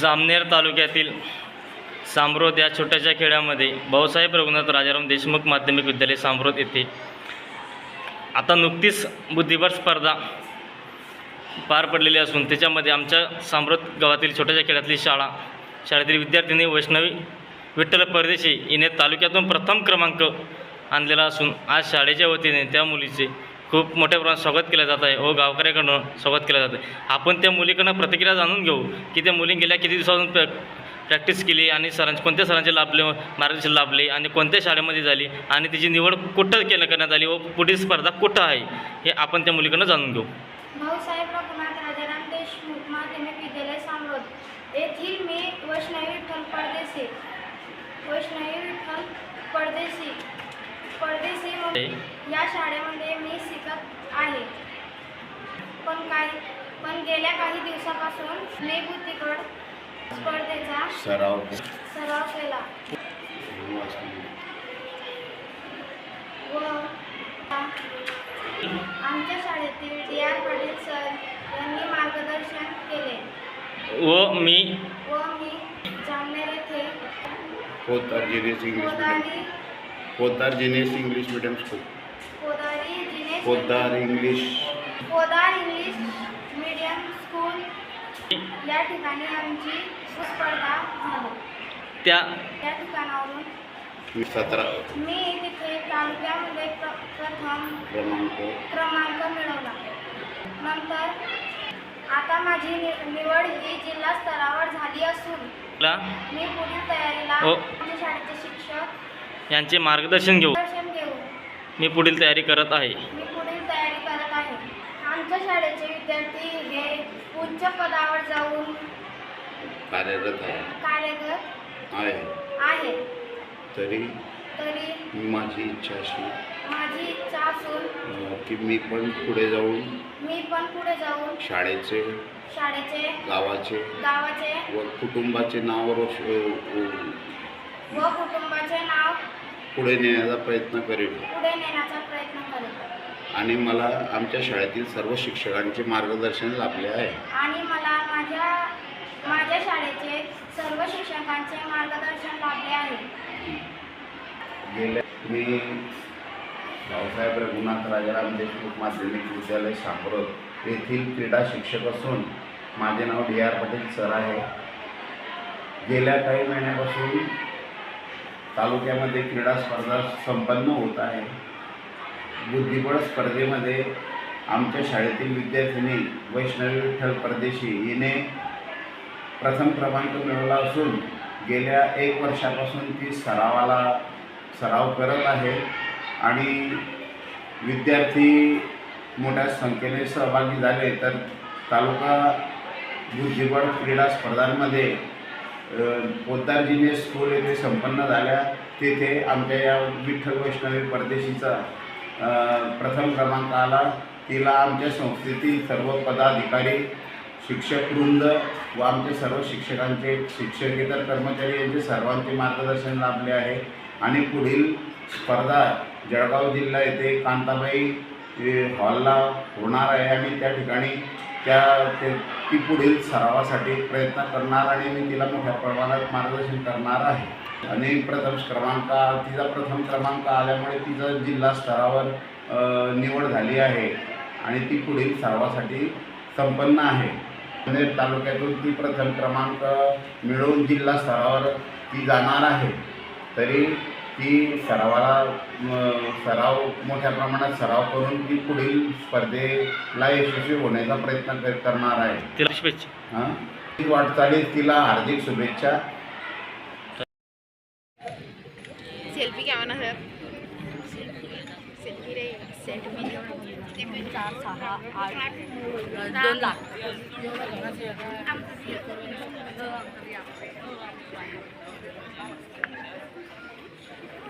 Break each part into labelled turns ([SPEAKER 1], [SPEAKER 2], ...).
[SPEAKER 1] जामनेर तालुक्यातील सांबरोद या छोट्याशा खेड्यामध्ये भाऊसाहेब रघुनाथ राजाराम देशमुख माध्यमिक विद्यालय सांब्रोद येथे आता नुकतीच बुद्धिबळ स्पर्धा पार पडलेली असून त्याच्यामध्ये आमच्या सांबरोद गावातील छोट्याशा खेड्यातली शाळा शाळेतील विद्यार्थ्यांनी वैष्णवी विठ्ठल परदेशी हिने तालुक्यातून प्रथम क्रमांक आणलेला असून आज शाळेच्या वतीने त्या मुलीचे खूप मोठ्या प्रमाणात स्वागत केलं जात आहे. व गावकऱ्याकडून स्वागत केलं जात आहे. आपण त्या मुलीकडनं प्रतिक्रिया जाणून घेऊ की त्या मुली गेल्या किती दिवसापासून प्रॅक्टिस केली आणि सरांचे कोणत्या सरांचे लाभले मार्गदर्शन लाभले आणि कोणत्या शाळेमध्ये झाली आणि तिची निवड कुठं केलं करण्यात आली व पुढील स्पर्धा कुठं आहे हे आपण त्या मुलीकडनं जाणून घेऊ.
[SPEAKER 2] भाऊसाहेब रघुनाथ राजाराम देशमुख माध्यमिक विद्यालय सांगोद येथील मी वैष्णवी विठ्ठल परदेशी वैष्णवी विठ्ठल परदेशी परदेशी या शाळेमध्ये मी शिकत आहे. पण काही पण गेल्या काही दिवसापासून मी बुद्धिगड स्पर्धेचा
[SPEAKER 3] सराव
[SPEAKER 2] सराव केला. व आमच्या शाळेतील डी आर पाटील सर यांनी मार्गदर्शन केले.
[SPEAKER 1] व मी
[SPEAKER 2] व मी जामनेर येथे
[SPEAKER 3] जिनेस इंग्लिश पोतार जिनेस इंग्लिश मीडियम स्कूल
[SPEAKER 2] पोदारी Jinesh
[SPEAKER 3] Podar English
[SPEAKER 2] Podar English medium school या ठिकाणी आमची स्पर्धा झाली.
[SPEAKER 1] त्या
[SPEAKER 2] त्या ठिकाणावरून
[SPEAKER 3] सतरा.
[SPEAKER 2] मी तिथे तालुक्यामध्ये प्र प्रथम
[SPEAKER 3] क्रमांक.
[SPEAKER 2] क्रमांक मिळवला. नंतर आता माझी नि निवड ही जिल्हा स्तरावर झाली असून
[SPEAKER 1] ला
[SPEAKER 2] मी पुढील तयारीला
[SPEAKER 1] हो.
[SPEAKER 2] माझ्या शाळेचे शिक्षक
[SPEAKER 1] यांचे मार्गदर्शन घेऊ.
[SPEAKER 2] दर्शन
[SPEAKER 1] मी पुढील तयारी करत आहे.
[SPEAKER 2] मी पुढील तयारी करत आहे. आमच्या शाळेचे विद्यार्थी हे उच्च पदावर जाऊन
[SPEAKER 3] कार्यरत आहे.
[SPEAKER 2] कार्यरत
[SPEAKER 3] आहे.
[SPEAKER 2] आहे.
[SPEAKER 3] तरी
[SPEAKER 2] तरी
[SPEAKER 3] माझी इच्छा अशी
[SPEAKER 2] माझी इच्छा असून
[SPEAKER 3] अं, की मी पण पुढे जाऊन
[SPEAKER 2] मी पण पुढे जाऊन
[SPEAKER 3] शाळेचे
[SPEAKER 2] शाळेचे
[SPEAKER 3] गावाचे
[SPEAKER 2] गावाचे
[SPEAKER 3] व कुटुंबाचे नाव रोश अं, अं,
[SPEAKER 2] व कुटुंबाचे नाव
[SPEAKER 3] पुढे नेण्याचा प्रयत्न करेन
[SPEAKER 2] पुढे नेण्याचा प्रयत्न करेन
[SPEAKER 3] आणि मला आमच्या शाळेतील सर्व शिक्षकांचे मार्गदर्शन लाभले आहे.
[SPEAKER 2] आणि मला माझ्या माझ्या शाळेचे सर्व शिक्षकांचे मार्गदर्शन लाभले आहे.
[SPEAKER 3] गेल्या मी भाऊसाहेब रघुनाथ राजाराम देशमुख माध्यमिक विद्यालय सांगरोद येथील क्रीडा शिक्षक असून माझे नाव डी आर पाटील सर आहे. गेल्या काही महिन्यापासून तालुक्यामध्ये क्रीडा स्पर्धा संपन्न होत आहे. बुद्धिबळ स्पर्धेमध्ये आमच्या शाळेतील विद्यार्थिनी वैष्णवी विठ्ठल परदेशी हिने प्रथम क्रमांक मिळवला असून गेल्या एक वर्षापासून ती सरावाला सराव करत आहे आणि विद्यार्थी मोठ्या संख्येने सहभागी झाले. तर तालुका बुद्धिबळ क्रीडा स्पर्धांमध्ये अ, स्कूल येथे संपन्न झाल्या. तेथे आमच्या या विठ्ठल वैष्णवी परदेशीचा प्रथम क्रमांक आला. तिला आमच्या संस्थेतील सर्व पदाधिकारी शिक्षकवृंद व आमचे सर्व शिक्षकांचे शिक्षकेतर कर्मचारी यांचे सर्वांचे मार्गदर्शन लाभले आहे. आणि पुढील स्पर्धा जळगाव जिल्हा येथे कांताबाई हॉलला होणार आहे. आणि त्या ठिकाणी त्या ते ती पुढील सरावासाठी प्रयत्न करणार आणि मी तिला मोठ्या प्रमाणात मार्गदर्शन करणार आहे. आणि प्रथम क्रमांक तिचा प्रथम क्रमांक आल्यामुळे तिचं जिल्हा स्तरावर निवड झाली आहे. आणि ती पुढील सरावासाठी संपन्न आहे. नांदेड तालुक्यातून ती प्रथम क्रमांक मिळवून जिल्हा स्तरावर ती जाणार आहे. तरी ती सरावाला सराव मोठ्या प्रमाणात सराव करून ती पुढील स्पर्धेला यशस्वी होण्याचा प्रयत्न कर- करणार आहे.
[SPEAKER 1] तिला शुभेच्छा.
[SPEAKER 3] हां? ती वाटचालीस तिला हार्दिक शुभेच्छा.
[SPEAKER 4] सेल्फी घ्यावा ना सर. सेल्फी रे सेल्फी चार सहा आठ दोन लाख.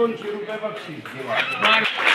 [SPEAKER 3] दोनशे रुपये बक्षीस.